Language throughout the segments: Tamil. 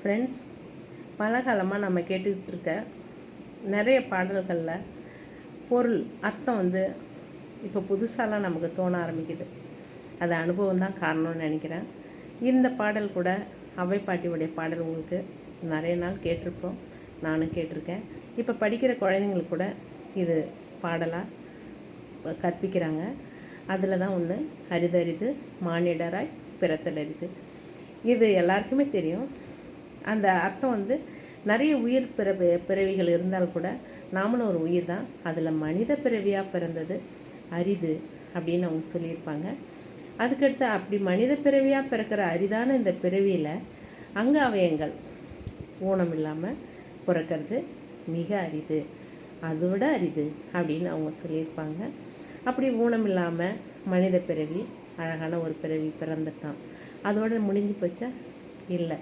ஃப்ரெண்ட்ஸ் பலகாலமாக நம்ம கேட்டுக்கிட்டு இருக்க நிறைய பாடல்களில் பொருள் அர்த்தம் வந்து இப்போ புதுசாலாம் நமக்கு தோண ஆரம்பிக்குது. அது அனுபவம் தான் காரணம்னு நினைக்கிறேன். இந்த பாடல் கூட அவை பாட்டியுடைய பாடல் உங்களுக்கு நிறைய நாள் கேட்டிருப்போம். நானும் கேட்டிருக்கேன். இப்போ படிக்கிற குழந்தைங்களுக்கு கூட இது பாடலாக கற்பிக்கிறாங்க. அதில் தான் ஒன்று அரிதரிது மானிடராய் பிறத்தல் அரிது. இது எல்லாருக்குமே தெரியும். அந்த அர்த்தம் வந்து நிறைய உயிர் பிறவி பிறவிகள் இருந்தால் கூட நாமளும் ஒரு உயிர் தான். அதில் மனித பிறவியாக பிறந்தது அரிது அப்படின்னு அவங்க சொல்லியிருப்பாங்க. அதுக்கடுத்து அப்படி மனித பிறவியாக பிறக்கிற அரிதான இந்த பிறவியில் அங்க அவயங்கள் ஊனம் இல்லாமல் பிறக்கிறது மிக அரிது. அதை விட அரிது அப்படின்னு அவங்க சொல்லியிருப்பாங்க. அப்படி ஊனம் இல்லாமல் மனித பிறவி அழகான ஒரு பிறவி பிறந்துட்டான். அதோட முடிஞ்சு போச்சா? இல்லை.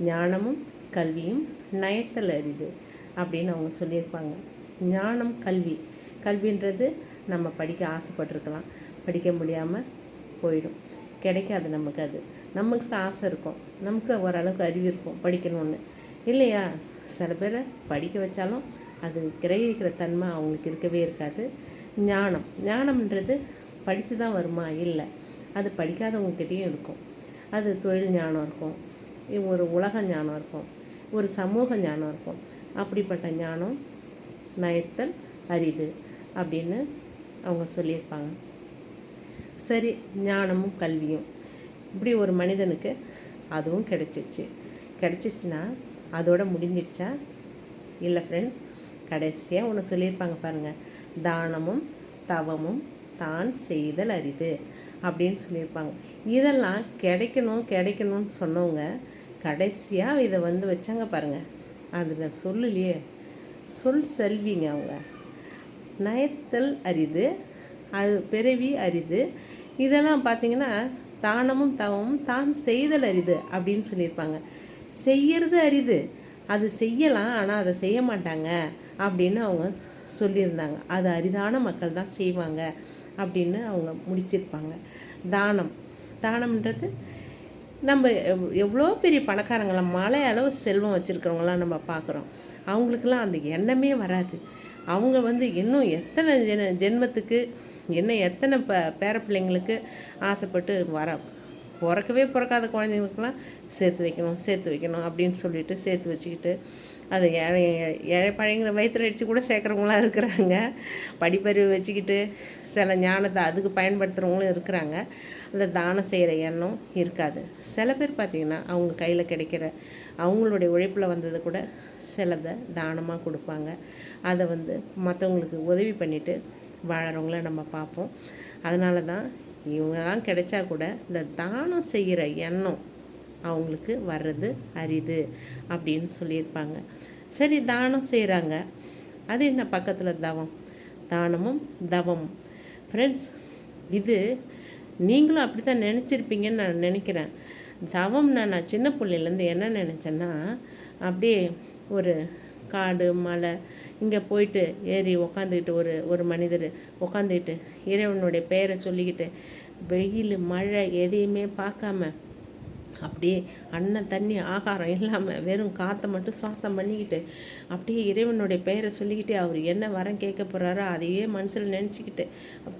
ஞானமும் கல்வியும் நயத்தல் அரிது அப்படின்னு அவங்க சொல்லியிருப்பாங்க. ஞானம் கல்வி. கல்வின்றது நம்ம படிக்க ஆசைப்பட்டிருக்கலாம். படிக்க முடியாமல் போயிடும். கிடைக்காது நமக்கு அது. நம்மளுக்கு ஆசை இருக்கும். நமக்கு ஓரளவுக்கு அறிவு இருக்கும் படிக்கணும்னு. இல்லையா? சில பேரை படிக்க வச்சாலும் அது கிரகிக்கிற தன்மை அவங்களுக்கு இருக்கவே இருக்காது. ஞானம். ஞானம்ன்றது படித்து தான் வருமா? இல்லை. அது படிக்காதவங்கக்கிட்டேயும் இருக்கும். அது தொழில் ஞானம் இருக்கும். ஒரு உலக ஞானம் இருக்கும். ஒரு சமூக ஞானம் இருக்கும். அப்படிப்பட்ட ஞானம் நயத்தல் அரிது அப்படின்னு அவங்க சொல்லியிருப்பாங்க. சரி ஞானமும் கல்வியும். இப்படி ஒரு மனிதனுக்கு அதுவும் கிடச்சிடுச்சு கிடச்சிடுச்சுன்னா அதோட முடிஞ்சிடுச்சா? இல்லை ஃப்ரெண்ட்ஸ் கடைசியாக ஒன்று சொல்லியிருப்பாங்க பாருங்கள் தானமும் தவமும் தான் செய்தல் அரிது அப்படின்னு சொல்லியிருப்பாங்க. இதெல்லாம் கிடைக்கணும் கிடைக்கணும்னு சொன்னவங்க கடைசியாக இதை வந்து வச்சாங்க பாருங்கள் அதில் சொல்லலையே. சொல் செல்விங்க அவங்க. நயத்தல் அரிது அது பிறவி அரிது. இதெல்லாம் பார்த்தீங்கன்னா தானமும் தவமும் தான் செய்தல் அரிது அப்படின்னு சொல்லியிருப்பாங்க. செய்யறது அரிது. அது செய்யலாம் ஆனால் அதை செய்ய மாட்டாங்க அப்படின்னு அவங்க சொல்லியிருந்தாங்க. அது அரிதான மக்கள் தான் செய்வாங்க அப்படின்னு அவங்க முடிச்சிருப்பாங்க. தானம். தானம்ன்றது நம்ம எவ் எவ்வளோ பெரிய பணக்காரங்களை மலை அளவு செல்வம் வச்சுருக்கிறவங்களாம் நம்ம பார்க்குறோம் அவங்களுக்கெல்லாம் அந்த எண்ணமே வராது. அவங்க வந்து இன்னும் எத்தனை ஜென ஜென்மத்துக்கு என்ன எத்தனை ப பேர பிள்ளைங்களுக்கு ஆசைப்பட்டு வர பிறக்கவே பிறக்காத குழந்தைங்களுக்கெல்லாம் சேர்த்து வைக்கணும் சேர்த்து வைக்கணும் அப்படின்னு சொல்லிட்டு சேர்த்து வச்சுக்கிட்டு அது ஏழை ஏழை பழையங்களை வயிற்றுல அடித்து கூட சேர்க்குறவங்களாம் இருக்கிறாங்க. படிப்பறிவு வச்சுக்கிட்டு சில ஞானத்தை அதுக்கு பயன்படுத்துகிறவங்களும் இருக்கிறாங்க. அந்த தானம் செய்கிற எண்ணம் இருக்காது. சில பேர் பார்த்திங்கன்னா அவங்க கையில் கிடைக்கிற அவங்களுடைய உழைப்பில் வந்தது கூட சிலதை தானமாக கொடுப்பாங்க. அதை வந்து மற்றவங்களுக்கு உதவி பண்ணிவிட்டு வாழறவங்கள நம்ம பார்ப்போம். அதனால தான் இவங்கெல்லாம் கிடைச்சா கூட இந்த தானம் செய்கிற எண்ணம் அவங்களுக்கு வர்றது அரிது அப்படின்னு சொல்லியிருப்பாங்க. சரி தானம் செய்கிறாங்க அது என்ன பக்கத்தில் தவம்? தானமும் தவம் ஃப்ரெண்ட்ஸ் இது நீங்களும் அப்படி தான் நினச்சிருப்பீங்கன்னு நான் நினைக்கிறேன். தவம்னா நான் சின்ன பிள்ளையிலேருந்து என்ன நினச்சேன்னா அப்படியே ஒரு காடு மலை இங்கே போயிட்டு ஏறி உக்காந்துக்கிட்டு ஒரு ஒரு மனிதர் உக்காந்துக்கிட்டு இறைவனுடைய பெயரை சொல்லிக்கிட்டு வெயில் மழை எதையுமே பார்க்காம அப்படியே அன்ன தண்ணி ஆகாரம் இல்லாமல் வெறும் காற்றை மட்டும் சுவாசம் பண்ணிக்கிட்டு அப்படியே இறைவனுடைய பெயரை சொல்லிக்கிட்டே அவர் என்ன வரம் கேட்க போகிறாரோ அதையே மனசில் நினச்சிக்கிட்டு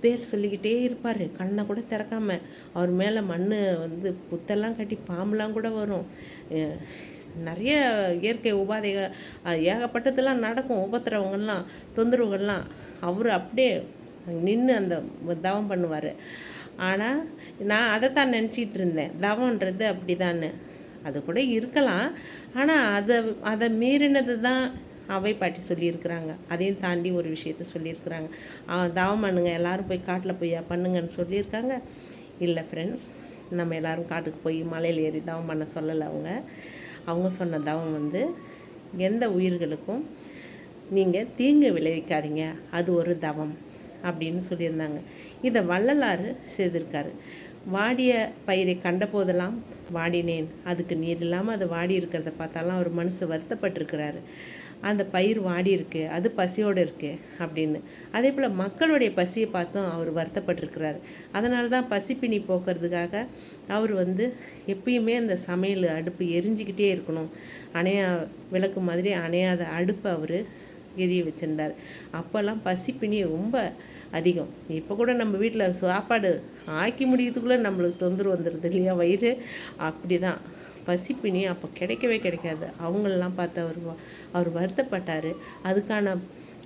பேர் சொல்லிக்கிட்டே இருப்பார். கண்ணை கூட திறக்காம அவர் மேலே மண் வந்து புத்தெல்லாம் கட்டி பாம்புலாம் கூட வரும். நிறைய இயற்கை உபாதைகள் ஏகப்பட்டதெல்லாம் நடக்கும். உபத்திரவங்கள்லாம் தொந்தரவுகள்லாம். அவர் அப்படியே நின்று அந்த தவம் பண்ணுவார். ஆனால் நான் அதை தான் நினச்சிக்கிட்டு இருந்தேன் தவன்றது அப்படி தான் அது கூட இருக்கலாம். ஆனால் அதை அதை மீறினது தான் அவை பாட்டி சொல்லியிருக்கிறாங்க. அதையும் தாண்டி ஒரு விஷயத்த சொல்லியிருக்கிறாங்க. தவம் பண்ணுங்க. எல்லோரும் போய் காட்டில் போய் பண்ணுங்கன்னு சொல்லியிருக்காங்க. இல்லை ஃப்ரெண்ட்ஸ் நம்ம எல்லோரும் காட்டுக்கு போய் மலையில் ஏறி தவம் பண்ண சொல்லலை அவங்க. அவங்க சொன்ன தவம் வந்து எந்த உயிர்களுக்கும் நீங்கள் தீங்கு விளைவிக்காதீங்க. அது ஒரு தவம் அப்படின்னு சொல்லியிருந்தாங்க. இதை வள்ளலாறு செய்திருக்காரு. வாடிய பயிரை கண்ட போதெல்லாம் வாடினேன். அதுக்கு நீர் இல்லாமல் அது வாடி இருக்கிறத பார்த்தாலாம் அவர் மனசு வருத்தப்பட்டிருக்கிறாரு. அந்த பயிர் வாடி இருக்கு அது பசியோடு இருக்குது அப்படின்னு. அதே போல் மக்களுடைய பசியை பார்த்தும் அவர் வருத்தப்பட்டிருக்கிறார். அதனால தான் பசிப்பினி போக்குறதுக்காக அவர் வந்து எப்பயுமே அந்த சமையல் அடுப்பு எரிஞ்சிக்கிட்டே இருக்கணும். அணையா விளக்கு மாதிரி அணையாத அடுப்பை அவர் எரிய வச்சுருந்தார். அப்போல்லாம் பசிப்பினி ரொம்ப அதிகம். இப்போ கூட நம்ம வீட்டில் சாப்பாடு ஆக்கி முடியறதுக்குள்ளே நம்மளுக்கு தொந்தரவு வந்துடுது இல்லையா? வயிறு அப்படி தான் பசிப்பினி அப்போ கிடைக்கவே கிடைக்காது. அவங்களெலாம் பார்த்து அவர் அவர் வருத்தப்பட்டார். அதுக்கான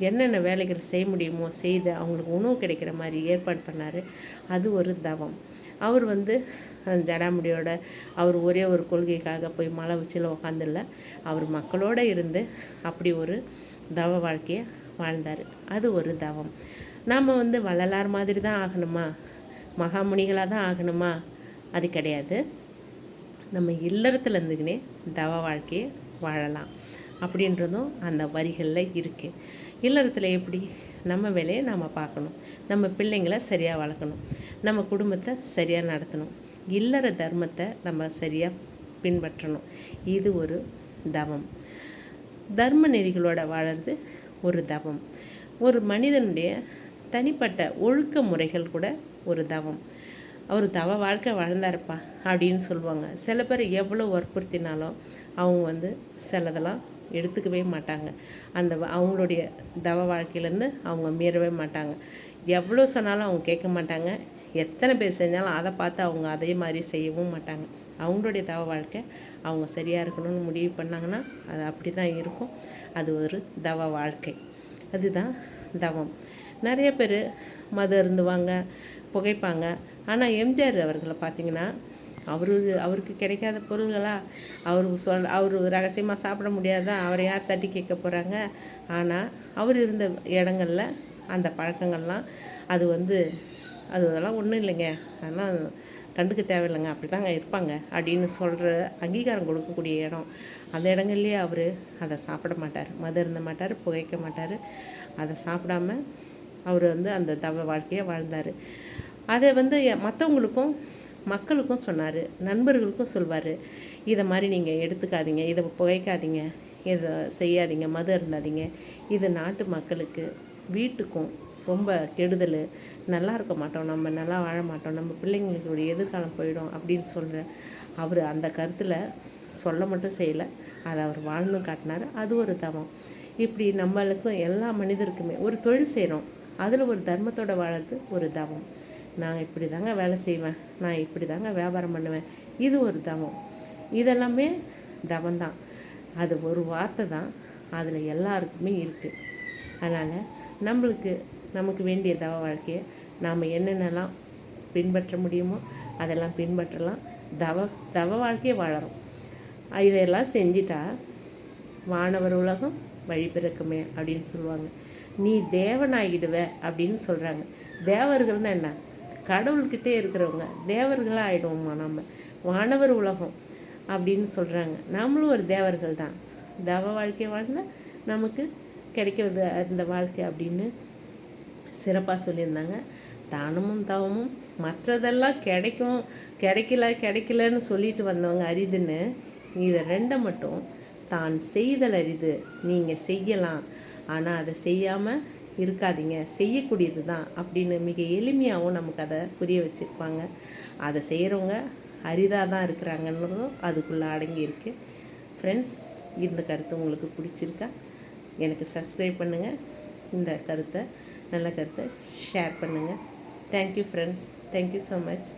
என்னென்ன வேலைகள் செய்ய முடியுமோ செய்து அவங்களுக்கு உணவு கிடைக்கிற மாதிரி ஏற்பாடு பண்ணார். அது ஒரு தவம். அவர் வந்து ஜடாமுடியோட அவர் ஒரே ஒரு கொள்கைக்காக போய் மலை உச்சியில் உக்காந்துல அவர் மக்களோடு இருந்து அப்படி ஒரு தவ வாழ்க்கையை வாழ்ந்தார். அது ஒரு தவம். நாம் வந்து வள்ளலார் மாதிரி தான் ஆகணுமா? மகாமுனிகளாக தான் ஆகணுமா? அது கிடையாது. நம்ம இல்லறத்தில் இருந்துக்கினே தவ வாழ்க்கையை வாழலாம். அப்படின்றதும் அந்த வரிகளில் இருக்குது இல்லறத்தில் எப்படி? நம்ம வேலையை நாம் பார்க்கணும். நம்ம பிள்ளைங்களை சரியாக வளர்க்கணும். நம்ம குடும்பத்தை சரியாக நடத்தணும். இல்லற தர்மத்தை நம்ம சரியாக பின்பற்றணும். இது ஒரு தவம். தர்ம நெறிகளோட வாழறது ஒரு தவம். ஒரு மனிதனுடைய தனிப்பட்ட ஒழுக்க முறைகள் கூட ஒரு தவம். அவர் தவ வாழ்க்கை வாழ்ந்தாருப்பா அப்படின்னு சொல்லுவாங்க சில பேர் எவ்வளோ வற்புறுத்தினாலும் அவங்க வந்து சிலதெல்லாம் எடுத்துக்கவே மாட்டாங்க. அந்த அவங்களுடைய தவ வாழ்க்கையிலேருந்து அவங்க மீறவே மாட்டாங்க. எவ்வளோ சொன்னாலும் அவங்க கேட்க மாட்டாங்க. எத்தனை பேர் செஞ்சாலும் அதை பார்த்து அவங்க அதே மாதிரி செய்யவும் மாட்டாங்க. அவங்களுடைய தவ வாழ்க்கை அவங்க சரியாக இருக்கணும்னு முடிவு பண்ணாங்கன்னா அது அப்படி தான் இருக்கும். அது ஒரு தவ வாழ்க்கை. அதுதான் தவம். நிறைய பேர் மது அருந்துவாங்க புகைப்பாங்க. ஆனால் எம்ஜிஆர் அவர்களை பார்த்தீங்கன்னா அவரு அவருக்கு கிடைக்காத பொருள்களா அவர் சொல் அவர் ரகசியமாக சாப்பிட முடியாதா அவரை யார் தட்டி கேட்க போகிறாங்க ஆனால் அவர் இருந்த இடங்களில் அந்த பழக்கங்கள்லாம் அது வந்து அது அதெல்லாம் ஒன்றும் இல்லைங்க. அதெல்லாம் கண்டுக்க தேவையில்லைங்க. அப்படி தாங்க இருப்பாங்க அப்படின்னு சொல்கிற அங்கீகாரம் கொடுக்கக்கூடிய இடம். அந்த இடங்கள்லேயே அவர் அதை சாப்பிட மாட்டார். மது இருந்த மாட்டார் புகைக்க மாட்டார். அதை சாப்பிடாம அவர் வந்து அந்த தவ வாழ்க்கையை வாழ்ந்தார். அதை வந்து மற்றவங்களுக்கும் மக்களுக்கும் சொன்னார் நண்பர்களுக்கும் சொல்வார். இதை மாதிரி நீங்கள் எடுத்துக்காதீங்க இதை புகைக்காதீங்க இதை செய்யாதீங்க மது இருந்தாதீங்க இது நாட்டு மக்களுக்கு வீட்டுக்கும் ரொம்ப கெடுதல். நல்லா இருக்க மாட்டோம் நம்ம நல்லா வாழ மாட்டோம் நம்ம பிள்ளைங்களுடைய எதிர்காலம் போயிடும் அப்படின்னு சொல்கிற அவர் அந்த கருத்தில் சொல்ல மட்டும் செய்யலை. அதை அவர் வாழ்ந்தும் காட்டினார். அது ஒரு தவம். இப்படி நம்மளுக்கும் எல்லா மனிதருக்குமே ஒரு தொழில் செய்கிறோம் அதில் ஒரு தர்மத்தோடு வாழறது ஒரு தவம். நான் இப்படி தாங்க வேலை செய்வேன். நான் இப்படி தாங்க வியாபாரம் பண்ணுவேன். இது ஒரு தவம். இதெல்லாமே தவம்தான். அது ஒரு வார்த்தை தான். அதில் எல்லாருக்குமே இருக்குது அதனால் நம்மளுக்கு நமக்கு வேண்டிய தவ வாழ்க்கையை நாம் என்னென்னலாம் பின்பற்ற முடியுமோ அதெல்லாம் பின்பற்றலாம். தவ தவ வாழ்க்கையை வாழறோம். இதையெல்லாம் செஞ்சிட்டா வானவர் உலகம் வழி பிறக்குமே அப்படின்னு சொல்லுவாங்க. நீ தேவனாகிடுவ அப்படின்னு சொல்கிறாங்க தேவர்கள்னா என்ன? கடவுள்கிட்டே இருக்கிறவங்க. தேவர்களாக ஆகிடுவோம்மா நம்ம வானவர் உலகம் அப்படின்னு சொல்கிறாங்க நம்மளும் ஒரு தேவர்கள் தான். தவ வாழ்க்கை வாழ்ந்தால் நமக்கு கிடைக்கிறது அந்த வாழ்க்கை அப்படின்னு சிறப்பாக சொல்லியிருந்தாங்க. தானமும் தவமும் மற்றதெல்லாம் கிடைக்கும் கிடைக்கல கிடைக்கலன்னு சொல்லிட்டு வந்தவங்க அரிதுன்னு இதை ரெண்டை மட்டும் தான் செய்தல் அரிது. நீங்கள் செய்யலாம். ஆனால் அதை செய்யாமல் இருக்காதீங்க. செய்யக்கூடியது தான் அப்படின்னு மிக எளிமையாகவும் நமக்கு அதை புரிய வச்சுருப்பாங்க. அதை செய்கிறவங்க அரிதாக தான் இருக்கிறாங்கன்றதும் அதுக்குள்ளே அடங்கியிருக்கு ஃப்ரெண்ட்ஸ் இந்த கருத்து உங்களுக்கு பிடிச்சிருக்கா? எனக்கு சப்ஸ்கிரைப் பண்ணுங்கள் இந்த கருத்தை நல்ல கருத்தை ஷேர் பண்ணுங்கள் thank you friends thank you so much